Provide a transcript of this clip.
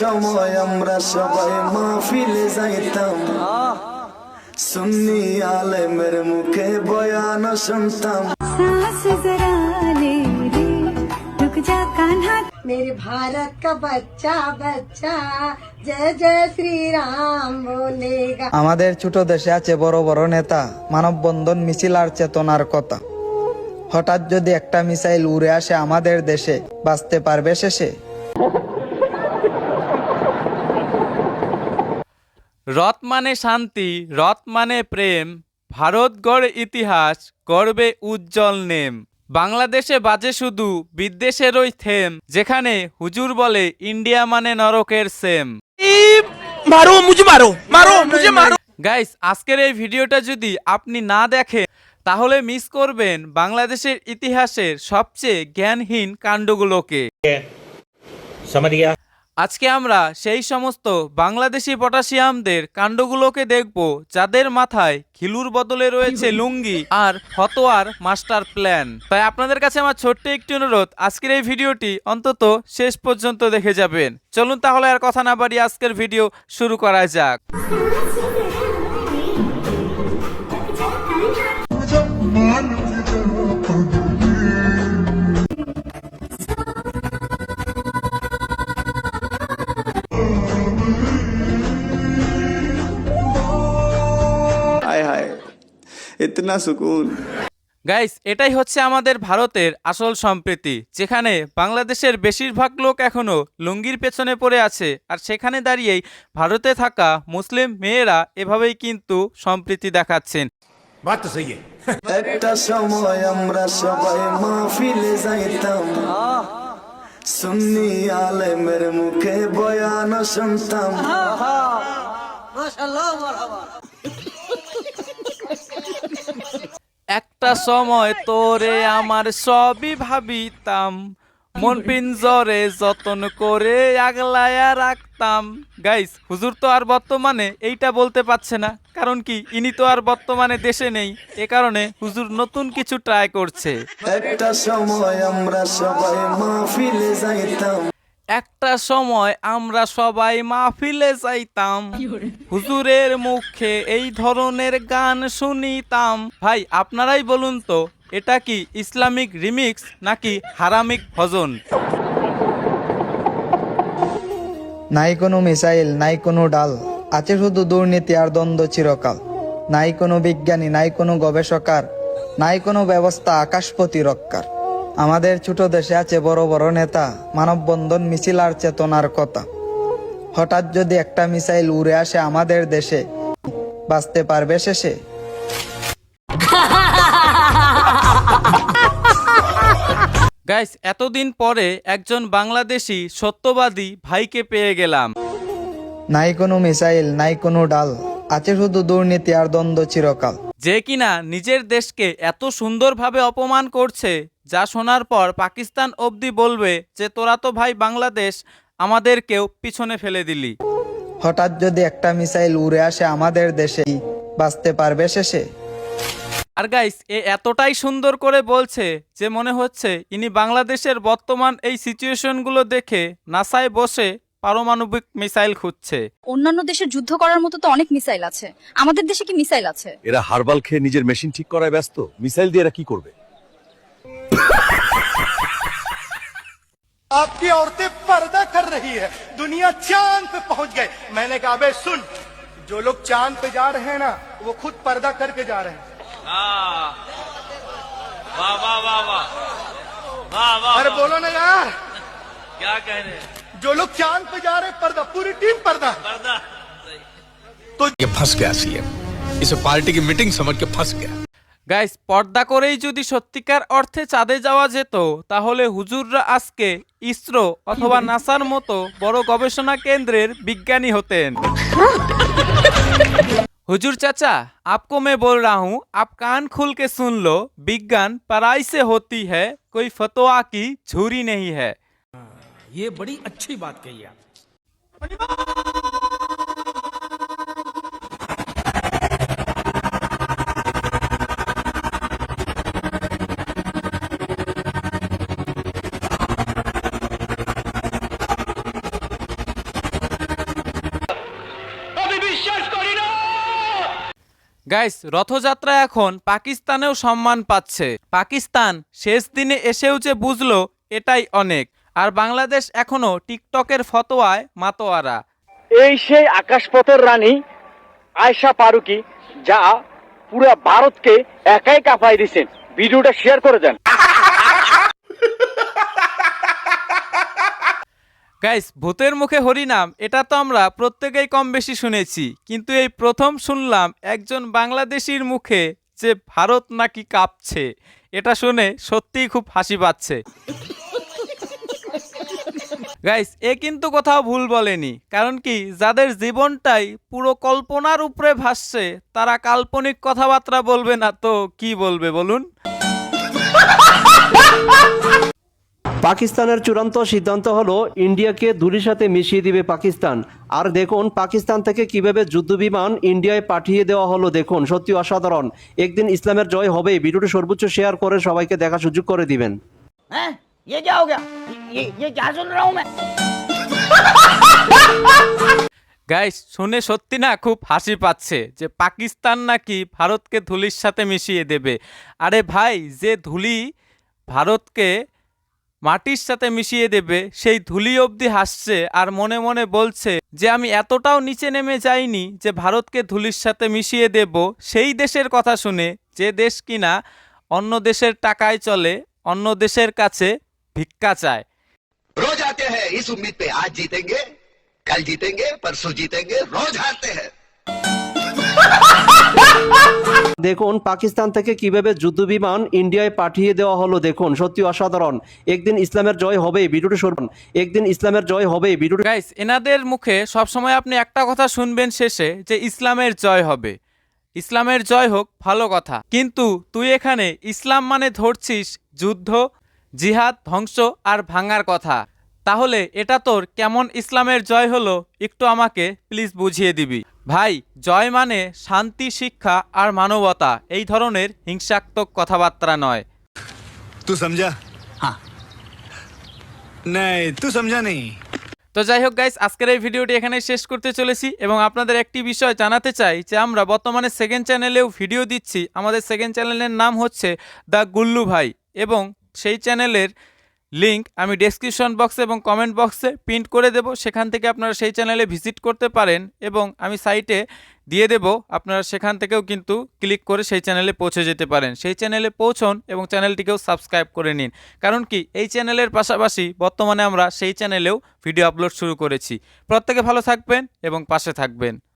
সময় আমরা সবাই মাহফিলে যাইতাম সুন্নি আলেমের মুখে বয়ান শুনতাম सांस जरा ले रे रुक जा कान्हा मेरे भारत का बच्चा बच्चा जय जय श्री राम बोलेगा আমাদের ছোট দেশে আছে বড় বড় নেতা মানববন্ধন মিছিল আর চেতনার কথা হঠাৎ যদি একটা মিসাইল উড়ে আসে আমাদের দেশে বাঁচতে পারবে শেষে রত মানে শান্তি রত মানে প্রেম ভারত গড় ইতিহাস গর্বে উজ্জ্বল নেম। বাংলাদেশে বাজে শুধু বিদ্বেষেরই থেম যেখানে হুজুর বলে ইন্ডিয়া মানে নরকের সেম। মারো মারো মারো মারো। গাইস আজকের এই ভিডিওটা যদি আপনি না দেখেন তাহলে মিস করবেন বাংলাদেশের ইতিহাসের সবচেয়ে জ্ঞানহীন কাণ্ডগুলোকে। আজকে আমরা সেই সমস্ত বাংলাদেশি পটাশিয়ামদের কাণ্ডগুলোকে দেখব যাদের মাথায় খিলুর বদলে রয়েছে লুঙ্গি আর হতোয়ার মাস্টার প্ল্যান। তাই আপনাদের কাছে আমার ছোট্ট একটি অনুরোধ আজকের এই ভিডিওটি অন্তত শেষ পর্যন্ত দেখে যাবেন। চলুন তাহলে আর কথা না বাড়িয়ে আজকের ভিডিও শুরু করা যাক। ইতনা সুকুন। গাইস এটাই হচ্ছে আমাদের ভারতের আসল সম্প্রীতি যেখানে বাংলাদেশের বেশিরভাগ লোক এখনও লুঙ্গির পেছনে পড়ে আছে আর সেখানে দাঁড়িয়েই ভারতে থাকা মুসলিম মেয়েরা এভাবেই কিন্তু সম্প্রীতি দেখাচ্ছেন। একটা সময় আমরা সবাই মাহফিলে যাইতাম। সুন্নি আলেমের মুখে বয়ান শুনতাম। একটা সময় তোরে আমার সবই ভাবিতাম। মন পিঞ্জরে যতন করে আগলায়া রাখতাম। গাইস হুজুর তো আর বর্তমানে এইটা বলতে পারছে না। কারণ কি, ইনি তো আর বর্তমানে দেশে নেই। এ কারণে হুজুর নতুন কিছু ট্রাই করছে। একটা সময় আমরা সবাই মাহফিলে যাইতাম। একটা সময় আমরা সবাই মাহফিলে যাইতাম। হুজুরের মুখে এই ধরনের গান শুনিতাম। ভাই আপনারাই বলুন তো এটা কি ইসলামিক রিমিক্স নাকি হারামিক ভজন? নাই কোনো মিসাইল নাই কোনো ডাল আছে শুধু দুর্নীতি আর দ্বন্দ্ব চিরকাল। নাই কোনো বিজ্ঞানী নাই কোনো গবেষকার নাই কোনো ব্যবস্থা আকাশ প্রতিরক্ষার আমাদের ছোট দেশে আছে বড় বড় নেতা মানববন্ধন মিছিল আর চেতনার কথা। হঠাৎ যদি একটা মিসাইল উড়ে আসে আমাদের দেশে বাঁচতে পারবে শেষে? গাইস এতদিন পরে একজন বাংলাদেশি সত্যবাদী ভাইকে পেয়ে গেলাম। নাই কোনো মিসাইল নাই কোনো ডাল আছে শুধু দুর্নীতি আর দ্বন্দ্ব চিরকাল। যে কিনা নিজের দেশকে এত সুন্দরভাবে অপমান করছে যা শোনার পর পাকিস্তান অবধি বলবে যে তোরা তো ভাই বাংলাদেশ আমাদেরকেও পিছনে ফেলে দিলি। হঠাৎ যদি একটা মিসাইল উড়ে আসে আমাদের দেশে বাঁচতে পারবে শেষে? আর গাইস এ এতটাই সুন্দর করে বলছে যে মনে হচ্ছে ইনি বাংলাদেশের বর্তমান এই সিচুয়েশনগুলো দেখে নাসায় বসে পারমাণবিক মিসাইল খুঁজছে অন্যান্য দেশের যুদ্ধ করার মতো তো অনেক মিসাইল আছে আমাদের দেশে কি মিসাইল আছে এরা হারবাল খেয়ে নিজের মেশিন ঠিক করায় ব্যস্ত মিসাইল দিয়ে এরা কি করবে आपकी औरतें पर्दा कर रही है दुनिया चांद पे पहुंच गए मैंने कहा बे सुन जो लोग चांद पे जा रहे हैं ना वो खुद पर्दा करके जा रहे हैं अरे बोलो ना यार क्या कह रहे हैं जो लोग चांद पे जा रहे हैं पर्दा पूरी टीम पर्दा पर्दा ये फंस गया सीएम इसे पार्टी की मीटिंग समझ के फंस गया গাইস পর্দা করেই যদি সত্যিকার অর্থে চাঁদে যাওয়া যেত তাহলে হুজুররা আজকে ইসরো অথবা নাসার মতো বড় গবেষণা কেন্দ্রের বিজ্ঞানী হতেন हुजूर चाचा आपको मैं बोल रहा हूँ आप कान खोल के सुन लो विज्ञान पराई से होती है कोई फतवा की झूरी नहीं है ये बड़ी अच्छी बात कही आप। গাইস রথযাত্রা এখন পাকিস্তানেও সম্মান পাচ্ছে। পাকিস্তান শেষ দিনে এসেও যে বুঝলো এটাই অনেক। আর বাংলাদেশ এখনও টিকটকের ফতোয়ায় মাতোয়ারা। এই সেই আকাশপথের রানী আয়শা পারুকি যা পুরো ভারতকে একাই কাঁপাই দিছেন। ভিডিওটা শেয়ার করে দেন। গাইস ভূতের মুখে হরিনাম এটা তো আমরা প্রত্যেকেই কম বেশি শুনেছি কিন্তু এই প্রথম শুনলাম একজন বাংলাদেশির মুখে যে ভারত নাকি কাঁপছে। এটা শুনে সত্যিই খুব হাসি পাচ্ছে। গাইস এ কিন্তু কোথাও ভুল বলেনি। কারণ কি যাদের জীবনটাই পুরো কল্পনার উপরে ভাসছে তারা কাল্পনিক কথাবার্তা বলবে না তো কি বলবে বলুন? পাকিস্তানের চূড়ান্ত সিদ্ধান্ত হলো ইন্ডিয়াকে ধুলির সাথে মিশিয়ে দিবে পাকিস্তান। আর দেখুন পাকিস্তান থেকে কীভাবে যুদ্ধবিমান ইন্ডিয়ায় পাঠিয়ে দেওয়া হলো দেখুন সত্যি অসাধারণ। একদিন ইসলামের জয় হবে ভিডিওটি সর্বোচ্চ শেয়ার করে সবাইকে দেখা সুযোগ করে দিবেন। গাইস শুনে সত্যি না খুব হাসি পাচ্ছে যে পাকিস্তান নাকি ভারতকে ধুলির সাথে মিশিয়ে দেবে। আরে ভাই, যে ধুলি ভারতকে মাটির সাথে মিশিয়ে দেবে, সেই ধুলি অবধি হাসছে আর মনে মনে বলছে যে আমি এতটাও নিচে নেমে যাইনি যে ভারতকে ধুলির সাথে মিশিয়ে দেব। সেই দেশের কথা শুনে যে দেশ কিনা অন্য দেশের টাকায় চলে, অন্য দেশের কাছে ভিক্ষা চায় रोज आते हैं इस उम्मीद पे आज जीतेंगे कल जीतेंगे परसों जीतेंगे रोज हारते हैं। দেখুন পাকিস্তান থেকে কীভাবে যুদ্ধ বিমান ইন্ডিয়ায় পাঠিয়ে দেওয়া হলো দেখুন সত্যি অসাধারণ। একদিন ইসলামের জয় হবে ভিডিওটি শুনুন একদিন ইসলামের জয় হবে ভিডিওটি গাইস এনাদের মুখে সব সময় আপনি একটা কথা শুনবেন শেষে যে ইসলামের জয় হবে। ইসলামের জয় হোক ভালো কথা। কিন্তু তুই এখানে ইসলাম মানে ধরছিস যুদ্ধ জিহাদ ধ্বংস আর ভাঙার কথা। তাহলে এটা তোর কেমন ইসলামের জয় হলো? একটু আমাকে প্লিজ বুঝিয়ে দিবি। ভাই জয় মানে শান্তি শিক্ষা আর মানবতা। এই ধরনের হিংসাত্মক কথাবার্তা নয়। তো যাই হোক গাইস আজকের এই ভিডিওটি এখানে শেষ করতে চলেছি এবং আপনাদের একটি বিষয় জানাতে চাই যে আমরা বর্তমানে সেকেন্ড চ্যানেলেও ভিডিও দিচ্ছি। আমাদের সেকেন্ড চ্যানেলের নাম হচ্ছে দ্য গুল্লু ভাই এবং সেই চ্যানেলের লিঙ্ক আমি ডেসক্রিপশন বক্সে এবং কমেন্ট বক্সে প্রিন্ট করে দেব। সেখান থেকে আপনারা সেই চ্যানেলে ভিজিট করতে পারেন এবং আমি সাইটে দিয়ে দেব। আপনারা সেখান থেকেও কিন্তু ক্লিক করে সেই চ্যানেলে পৌঁছে যেতে পারেন। সেই চ্যানেলে পৌঁছন এবং চ্যানেলটিকেও সাবস্ক্রাইব করে নিন। কারণ কি? এই চ্যানেলের পাশাপাশি বর্তমানে আমরা সেই চ্যানেলেও ভিডিও আপলোড শুরু করেছি। প্রত্যেকে ভালো থাকবেন এবং পাশে থাকবেন।